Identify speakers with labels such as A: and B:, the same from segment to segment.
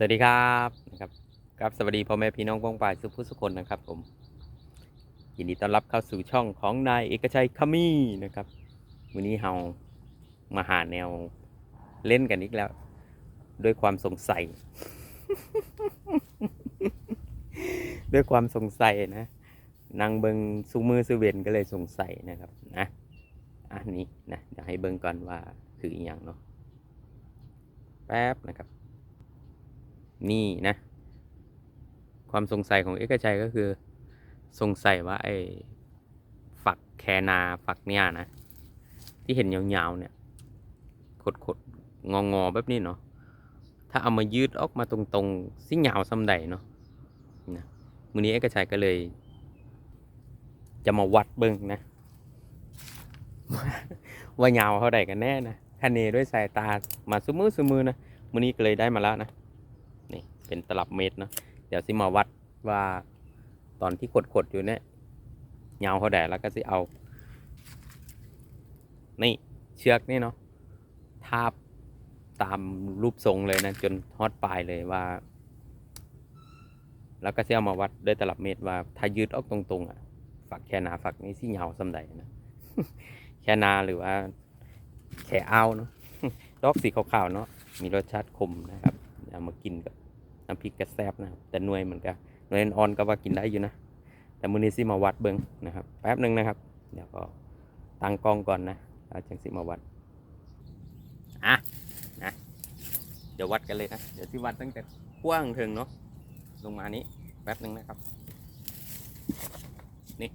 A: สวัสดีครับนะครับครับสวัสดีพ่อแม่พี่น้องป้องปายสุภุสุคนนะครับผมยินดีต้อนรับเข้าสู่ช่องของนายเอกชัยคามีนะครับวันนี้เรามาหาแนวเล่นกันอีกแล้ว ด้วยความสงสัย ด้วยความสงสัยนะนางเบิงซูมือซูเวนก็เลยสงสัยนะครับนะอันนี้นะเดี๋ยวให้เบิงก่อนว่าคืออีอย่างเนาะแป๊บนะครับ นี่นะ ความสงสัยของเอกชัยก็คือ สงสัยว่าไอ้ฝักแคนาฝักเนี่ยนะ ที่เห็นยาวๆเนี่ยขดขดงองอๆแบบนี้เนาะถ้าเอามายืดออกมาตรงๆสิยาวซ้ำใดเนาะนะมือนี้เอกชัยก็เลย จะมาวัดเบิ้งนะว่ายาวเท่าใดกันแน่นะคะเนด้วยสายตามาซุมือซุมือนะมือนี้ก็เลยได้มาแล้วนะ เป็นตลับเมตรเนาะเดี๋ยวสิมาวัดว่าตอนที่ขดๆอยู่เนี่ยยาเท่าใดดแล้วก็สิเอา นี่เชือกนี่เนาะทาบตามรูปทรงเลยนะ จนฮอดปลายเลยว่า แล้วก็สิเอามาวัดด้วยตลับเมตรว่าถ้ายืดออกตรงๆอะฝักแค่นาฝักนี้สิยาวสำใดนะแค่นาหรือว่าแค่เอาเนาะดอกสีขาวๆเนาะมีรสชาติขมนะครับเอามากินกับ น้ำพริกกระแซบนะครับแต่หน่วยเหมือนกันหน่วยอ่อนก็ว่ากินได้อยู่นะ แต่มือนี้สิมาวัดเบิ่งนะครับ แป๊บหนึ่งนะครับ เดี๋ยวก็ตั้งกล้องก่อนนะแล้วจังสิมาวัดอะนะเดี๋ยววัดกันเลยนะเดี๋ยวสิวัดตั้งแต่กว้างถึงเนาะลงมานี้แป๊บหนึ่งนะครับ นี่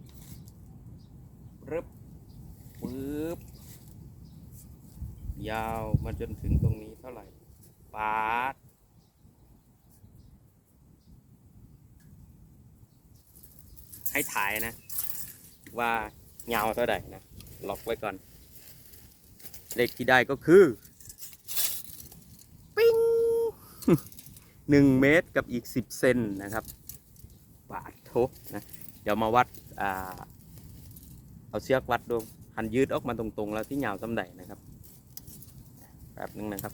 A: รึบปึ๊บยาวมาจนถึงตรงนี้เท่าไหร่ปาด ให้ถ่ายนะ ว่าเงาเท่าไหร่นะ ล็อกไว้ก่อน เลขที่ได้ก็คือ ปิ้งหนึ่งเมตรกับอีกสิบเซนนะครับปาดโทนะ เดี๋ยวมาวัดอ่าเอาเชือกวัดดูหันยืดออกมาตรงๆ แล้วที่ยาวสำใดนะครับแป๊บนึงนะครับ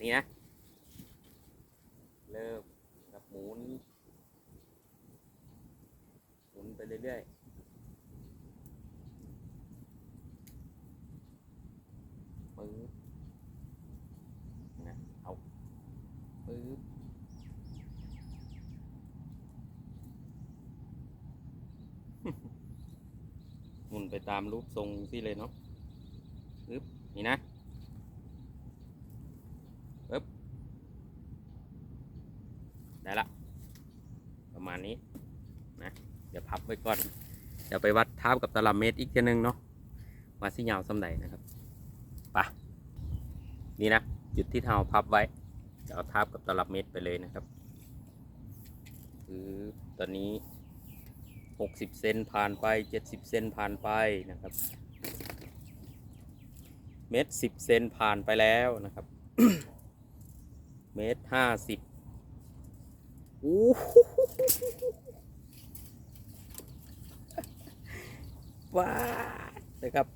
A: นี่นะ เริ่มกับหมุน หมุนไป เรื่อยๆปึ๊บนะเอาปึ๊บหมุนไปตามรูปทรงที่เลยเนาะปึ๊บนี่นะปึ๊บได้ละ ประมาณนี้นะ ดี๋ยวพับไว้ก่อน เดี๋ยวไปวัดเท้ากับตลับเมตรอีกทีนึงเนาะว่าสิยาวสำใดนะครับไปะนี่นะจุดที่เท้าพับไว้เดี๋ยวเอาทาบกับตลับเมตรไปเลยนะครับคือตอนนี้ 60 เซนผ่านไป 70 เซนผ่านไปนะครับ เมตรสิบเซนผ่านไปแล้วนะครับ เมตรห้าสิบโอ้โห ว้านะครับ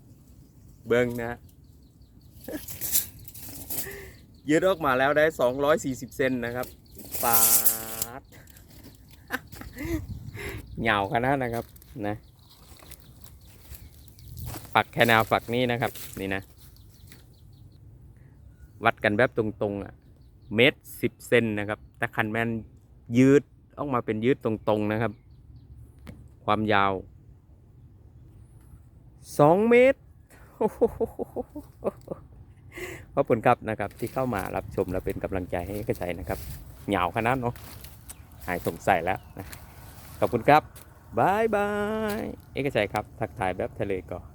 A: เบิ้งนะ ยืดออกมาแล้วได้ 240 เซนนะครับปาดเหงาขนาดนะครับนะฝักแคนาฝักนี้นะครับ นี่นะ วัดกันแบบตรงๆอะเมตรสิบเซนนะครับแต่คันแมนยืดออกมาเป็นยืดตรงๆนะครับ ความยาว สองเมตรขอบคุณครับนะครับ ที่เข้ามารับชมและเป็นกำลังใจให้กระชัยนะครับเหงาขนาดเนาะหายสงสัยแล้วนะขอบคุณครับบายบายเอกชัยครับ ทักทายแบบทะเลก่อน